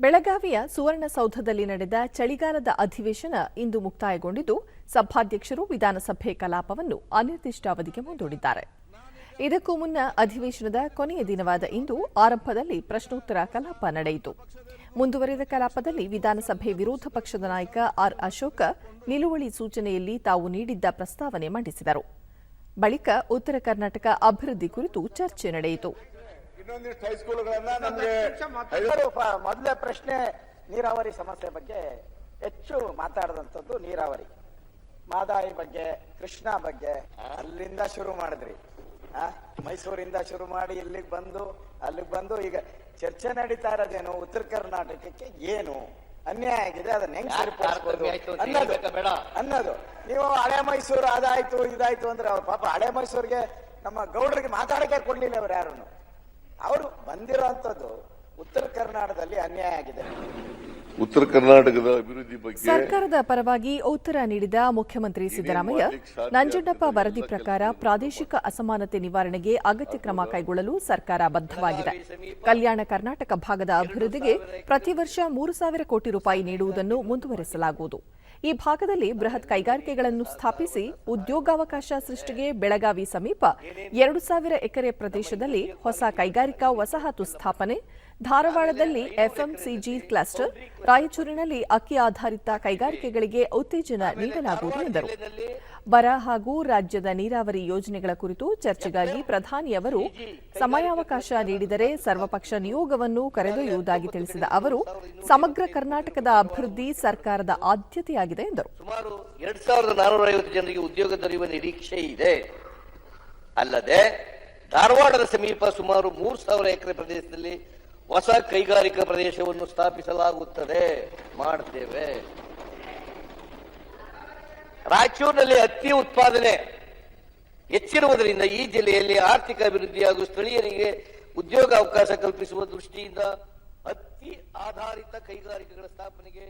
ಬೆಳಗಾವಿಯ ಸುವರ್ಣಸೌಧದಲ್ಲಿ ನಡೆದ ಚಳಿಗಾಲದ ಅಧಿವೇಶನ ಇಂದು ಮುಕ್ತಾಯಗೊಂಡಿದ್ದು, ಸಭಾಧ್ಯಕ್ಷರು ವಿಧಾನಸಭೆ ಕಲಾಪವನ್ನು ಅನಿರ್ದಿಷ್ಟಾವಧಿಗೆ ಮುಂದೂಡಿದ್ದಾರೆ. ಇದಕ್ಕೂ ಮುನ್ನ ಅಧಿವೇಶನದ ಕೊನೆಯ ದಿನವಾದ ಇಂದು ಆರಂಭದಲ್ಲಿ ಪ್ರಶ್ನೋತ್ತರ ಕಲಾಪ ನಡೆಯಿತು. ಮುಂದುವರೆದ ಕಲಾಪದಲ್ಲಿ ವಿಧಾನಸಭೆ ವಿರೋಧ ಪಕ್ಷದ ನಾಯಕ ಆರ್ ಅಶೋಕ ನಿಲುವಳಿ ಸೂಚನೆಯಲ್ಲಿ ತಾವು ನೀಡಿದ್ದ ಪ್ರಸ್ತಾವನೆ ಮಂಡಿಸಿದರು. ಬಳಿಕ ಉತ್ತರ ಕರ್ನಾಟಕ ಅಭಿವೃದ್ಧಿ ಕುರಿತು ಚರ್ಚೆ ನಡೆಯಿತು. ಇನ್ನೊಂದಿಷ್ಟು ಹೈಸ್ಕೂಲ್ಗಳನ್ನ ನಮ್ಗೆ ಮೊದಲು ಪ್ರಶ್ನೆ ನೀರಾವರಿ ಸಮಸ್ಯೆ ಬಗ್ಗೆ ಹೆಚ್ಚು ಮಾತಾಡದಂಥದ್ದು ನೀರಾವರಿ. ಮಾದಾಯಿ ಬಗ್ಗೆ ಕೃಷ್ಣ ಬಗ್ಗೆ ಅಲ್ಲಿಂದ ಶುರು ಮಾಡಿದ್ರಿ. ಆ ಮೈಸೂರಿಂದ ಶುರು ಮಾಡಿ ಇಲ್ಲಿಗೆ ಬಂದು ಅಲ್ಲಿಗೆ ಬಂದು ಈಗ ಚರ್ಚೆ ನಡೀತಾ ಇರೋದೇನು? ಉತ್ತರ ಕರ್ನಾಟಕಕ್ಕೆ ಏನು? ಅನ್ಯಾಯ ಆಗಿದೆ ಅದನ್ನ ಹೆಂಗ್ ಸರಿಪಡಿಸ್ಬೋದು? ಅನ್ನೋದು? ಅನ್ನೋದು. ನೀವು ಹಳೆ ಮೈಸೂರು ಅದಾಯ್ತು ಇದಾಯ್ತು ಅಂದ್ರೆ ಅವ್ರ ಪಾಪ ಹಳೆ ಮೈಸೂರಿಗೆ ನಮ್ಮ ಗೌಡರಿಗೆ ಮಾತಾಡಕ್ಕೆ ಕೊಡ್ಲಿಲ್ಲ ಅವ್ರು ಯಾರು ಅವರು ಬಂದಿರೋಂಥದ್ದು ಉತ್ತರ ಕರ್ನಾಟಕದಲ್ಲಿ ಅನ್ಯಾಯ ಆಗಿದೆ. ಉತ್ತರ ಕರ್ನಾಟಕದ ಅಭಿವೃದ್ಧಿ ಬಗ್ಗೆ ಸರ್ಕಾರದ ಪರವಾಗಿ ಉತ್ತರ ನೀಡಿದ ಮುಖ್ಯಮಂತ್ರಿ ಸಿದ್ದರಾಮಯ್ಯ ನಂಜುಂಡಪ್ಪ ವರದಿ ಪ್ರಕಾರ ಪ್ರಾದೇಶಿಕ ಅಸಮಾನತೆ ನಿವಾರಣೆಗೆ ಅಗತ್ಯ ಕ್ರಮ ಕೈಗೊಳ್ಳಲು ಸರ್ಕಾರ ಬದ್ಧವಾಗಿದೆ. ಕಲ್ಯಾಣ ಕರ್ನಾಟಕ ಭಾಗದ ಅಭಿವೃದ್ಧಿಗೆ ಪ್ರತಿ ವರ್ಷ ಮೂರು ಸಾವಿರ ಕೋಟಿ ರೂಪಾಯಿ ನೀಡುವುದನ್ನು ಮುಂದುವರೆಸಲಾಗುವುದು. ಈ ಭಾಗದಲ್ಲಿ ಬೃಹತ್ ಕೈಗಾರಿಕೆಗಳನ್ನು ಸ್ಥಾಪಿಸಿ ಉದ್ಯೋಗಾವಕಾಶ ಸೃಷ್ಟಿಗೆ ಬೆಳಗಾವಿ ಸಮೀಪ ಎರಡು ಸಾವಿರ ಎಕರೆ ಪ್ರದೇಶದಲ್ಲಿ ಹೊಸ ಕೈಗಾರಿಕಾ ವಸಾಹತು ಸ್ಥಾಪನೆ, ಧಾರವಾಡದಲ್ಲಿ ಎಫ್ಎಂಸಿಜಿ ಕ್ಲಸ್ಟರ್, ರಾಯಚೂರಿನಲ್ಲಿ ಅಕ್ಕಿ ಆಧಾರಿತ ಕೈಗಾರಿಕೆಗಳಿಗೆ ಉತ್ತೇಜನ ನೀಡಲಾಗುವುದು ಎಂದರು. ಬರ ಹಾಗೂ ರಾಜ್ಯದ ನೀರಾವರಿ ಯೋಜನೆಗಳ ಕುರಿತು ಚರ್ಚೆಗಾಗಿ ಪ್ರಧಾನಿಯವರು ಸಮಯಾವಕಾಶ ನೀಡಿದರೆ ಸರ್ವಪಕ್ಷ ನಿಯೋಗವನ್ನು ಕರೆದೊಯ್ಯುವುದಾಗಿ ತಿಳಿಸಿದ ಅವರು, ಸಮಗ್ರ ಕರ್ನಾಟಕದ ಅಭಿವೃದ್ಧಿ ಸರ್ಕಾರದ ಆದ್ಯತೆಯಾಗಿದೆ. ಎಂದರು. ಸುಮಾರು ಎರಡ್ ಸಾವಿರದ ನಾನೂರ ಐವತ್ತು ಜನರಿಗೆ ಉದ್ಯೋಗ ದೊರೆಯುವ ನಿರೀಕ್ಷೆ ಇದೆ. ಅಲ್ಲದೆ ಧಾರವಾಡದ ಸಮೀಪ ಸುಮಾರು ಮೂರು ಸಾವಿರ ಎಕರೆ ಪ್ರದೇಶದಲ್ಲಿ ಹೊಸ ಕೈಗಾರಿಕಾ ಪ್ರದೇಶವನ್ನು ಸ್ಥಾಪಿಸಲಾಗುತ್ತದೆ. ಮಾಡ್ತೇವೆ. ರಾಯಚೂರಿನಲ್ಲಿ ಹತ್ತಿ ಉತ್ಪಾದನೆ ಹೆಚ್ಚಿರುವುದರಿಂದ ಈ ಜಿಲ್ಲೆಯಲ್ಲಿ ಆರ್ಥಿಕ ಅಭಿವೃದ್ಧಿ ಹಾಗೂ ಸ್ಥಳೀಯರಿಗೆ ಉದ್ಯೋಗ ಅವಕಾಶ ಕಲ್ಪಿಸುವ ದೃಷ್ಟಿಯಿಂದ ಹತ್ತಿ ಆಧಾರಿತ ಕೈಗಾರಿಕೆಗಳ ಸ್ಥಾಪನೆಗೆ